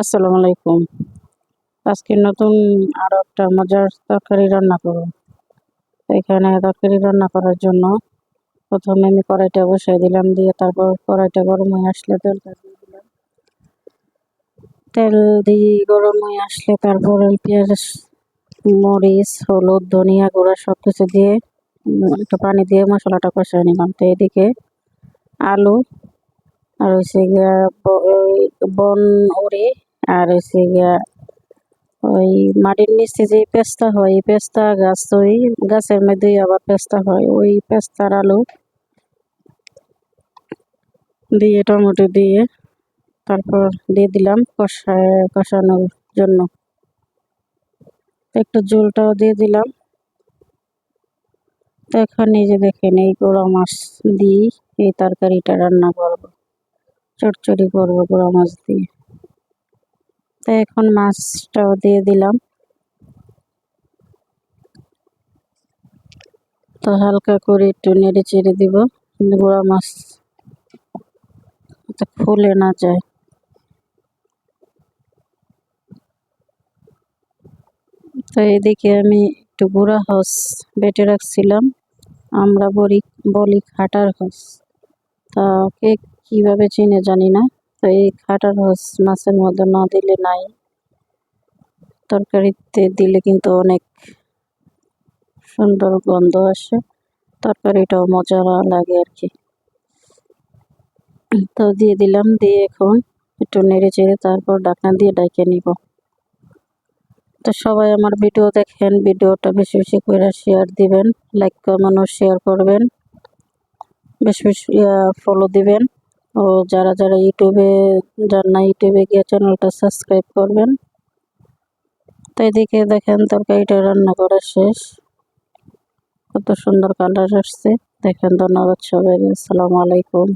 আসসালামু আলাইকুম। আজকে নতুন আরও একটা মজার তরকারি রান্না করব। এখানে তরকারি রান্না করার জন্য প্রথমে আমি কড়াইটা বসিয়ে দিলাম, দিয়ে তারপর কড়াইটা গরম হয়ে আসলে তেলটা দিয়ে দিলাম। তেল দিয়ে গরম হয়ে আসলে তারপর পেঁয়াজ, মরিচ, হলুদ, ধনিয়া গুঁড়া সব কিছু দিয়ে একটু পানি দিয়ে মশলাটা কষিয়ে নিলাম। তো এদিকে আলু আর হচ্ছে বন উড়ি আর হচ্ছে গিয়া ওই মাটির নিচে যে পেস্তা হয়, এই পেস্তা গাছ ওই গাছের মধ্যে আবার পেস্তা হয়। ওই পেস্তার আলু দিয়ে, টমেটো দিয়ে তারপর দিয়ে দিলাম কষায় কষানোর জন্য। একটু জলটাও দিয়ে দিলাম। তো এখন যে দেখেন, এই গোড়া মাছ দিয়ে এই তরকারিটা রান্না করব। চটচড়ি করব গোড়া মাছ দিয়ে। তো এখন মাছটাও দিয়ে দিলাম। তো হালকা করে একটু নেড়ে চেড়ে দিব। গোড়া মাছ ফুলে না যায়। তো এদিকে আমি একটু গুঁড়া হস বেটে রাখছিলাম। আমরা বলি বলি খাটার হস। তা কে কীভাবে চিনে জানি না। এই খাটার মাছের মধ্যে না দিলে নাই। তরকারিতে দিলে কিন্তু অনেক সুন্দর গন্ধ আসে। তরকারিটাও মজা লাগে আর কি। তো দিয়ে দিলাম, দিয়ে এখন একটু নেড়ে চেড়ে তারপর ডাকনা দিয়ে ডাইকে নিব। তো সবাই আমার ভিডিও দেখেন, ভিডিওটা বেশি বেশি করে শেয়ার দিবেন লাইক ও শেয়ার করবেন। বেশি বেশি ফলো দিবেন। ও যারা যারা ইউটিউবে যার না ইউটিউবে গিয়ে চ্যানেলটা সাবস্ক্রাইব করবেন। তো এদিকে দেখেন তরকারিটা রান্না করা শেষ। কত সুন্দর কালার আসছে। দেখেন ধন্যবাদ সবাই আসসালামু আলাইকুম।